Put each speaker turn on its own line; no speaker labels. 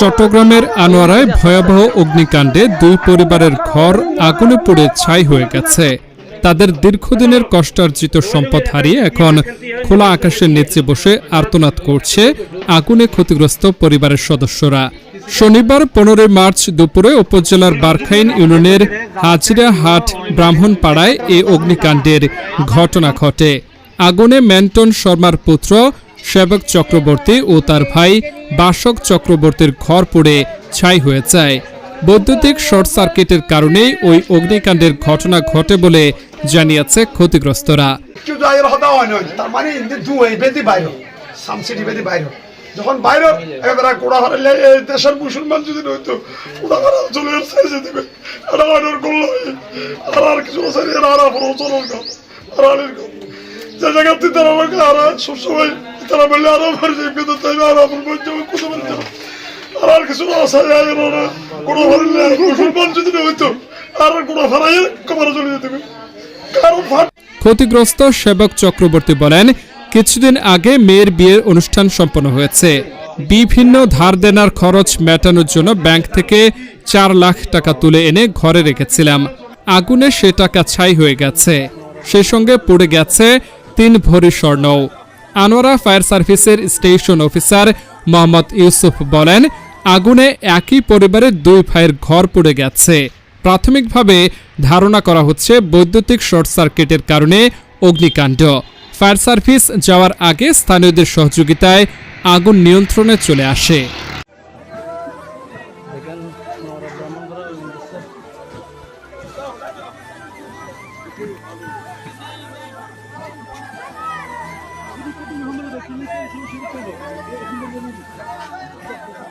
চট্টগ্রামের আনোয়ারায় ভয়াবহ অগ্নিকাণ্ডে দুই পরিবারের ঘর আগুনে পড়ে ছাই হয়ে গেছে। তাদের দীর্ঘদিনের কষ্টার্জিত সম্পদ হারিয়ে এখন খোলা আকাশের নিচে বসে আর্তনাদ করছে আগুনে ক্ষতিগ্রস্ত পরিবারের সদস্যরা। শনিবার পনেরোই মার্চ দুপুরে উপজেলার বারখাইন ইউনিয়নের হাজিরা হাট ব্রাহ্মণপাড়ায় এ অগ্নিকাণ্ডের ঘটনা ঘটে। আগুনে ম্যান্টন শর্মার পুত্র, সেবক চক্রবর্তী ও তার ভাই বাসক চক্রবর্তীর ঘর পড়ে ছাই হয়ে যায়। বৈদ্যুতিক শর্ট সার্কিটের কারণেই ওই অগ্নিকাণ্ডের ঘটনা ঘটে বলে জানিয়েছে ক্ষতিগ্রস্তরা।
মানে যখন বাইর দেশের মুসলমান যদি আর আর আর আর গাম আর আনের গাম
ক্ষতিগ্রস্ত সেবক চক্রবর্তী বলেন, কিছুদিন আগে মেয়ের বিয়ের অনুষ্ঠান সম্পন্ন হয়েছে। বিভিন্ন ধার দেনার খরচ মেটানোর জন্য ব্যাংক থেকে চার লাখ টাকা তুলে এনে ঘরে রেখেছিলাম। আগুনে সে টাকা ছাই হয়ে গেছে। সেই সঙ্গে পড়ে গেছে তিন ভরি স্বর্ণ। আনোয়ারা ফায়ার সার্ভিসের স্টেশন অফিসার মোহাম্মদ ইউসুফ বলেন, আগুনে একই পরিবারের দুই ভাইয়ের ঘর পুড়ে গেছে। প্রাথমিকভাবে ধারণা করা হচ্ছে বৈদ্যুতিক শর্ট সার্কিটের কারণে অগ্নিকাণ্ড। ফায়ার সার্ভিস যাওয়ার আগে স্থানীয়দের সহযোগিতায় আগুন নিয়ন্ত্রণে চলে আসে। Thank you.